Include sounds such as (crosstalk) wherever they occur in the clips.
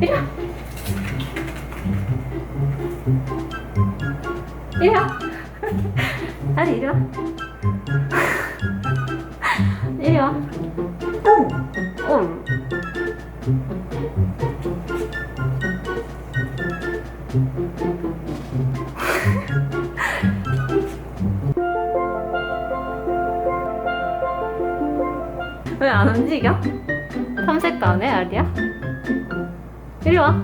이리 와. 이리 와. 아리 이리 와. 이리 와. 오. 왜 안 움직여? 탐색도 안 해, 아리야? 이리 와.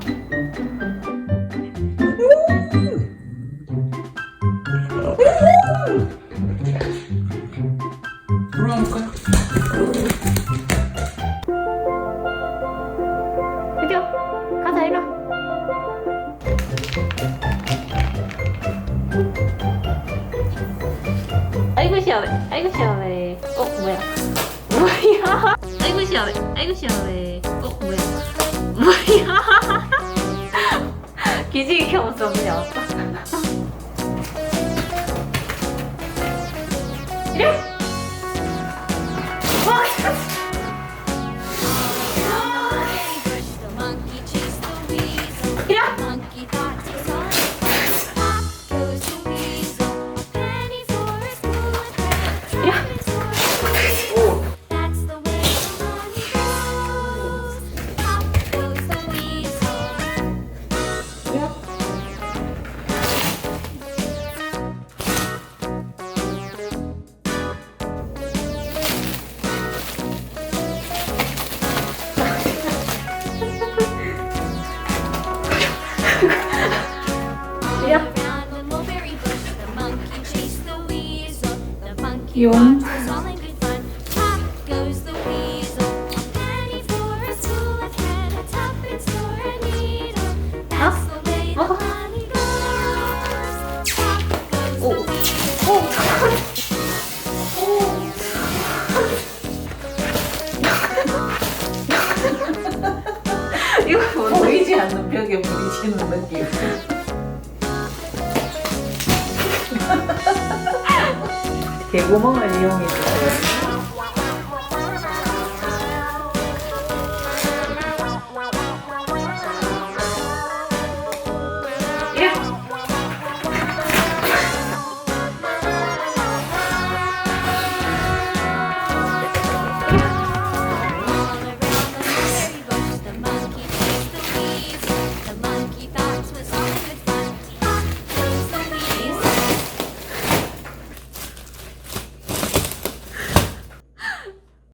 돌아올까? 이리 와. 가자, 이리 와. 아이고 시원해. 아이고 시원해. 어 뭐야? 아이고 시원해. 아이고 시원해. 어 뭐야? 뭐야? (laughs) 기지개 켜봤어 그냥. 이리 와. 오 잠깐. (laughs) 이거 뭔데? 보이지 않는 벽에 부딪히는 느낌. 개구멍을 이용해서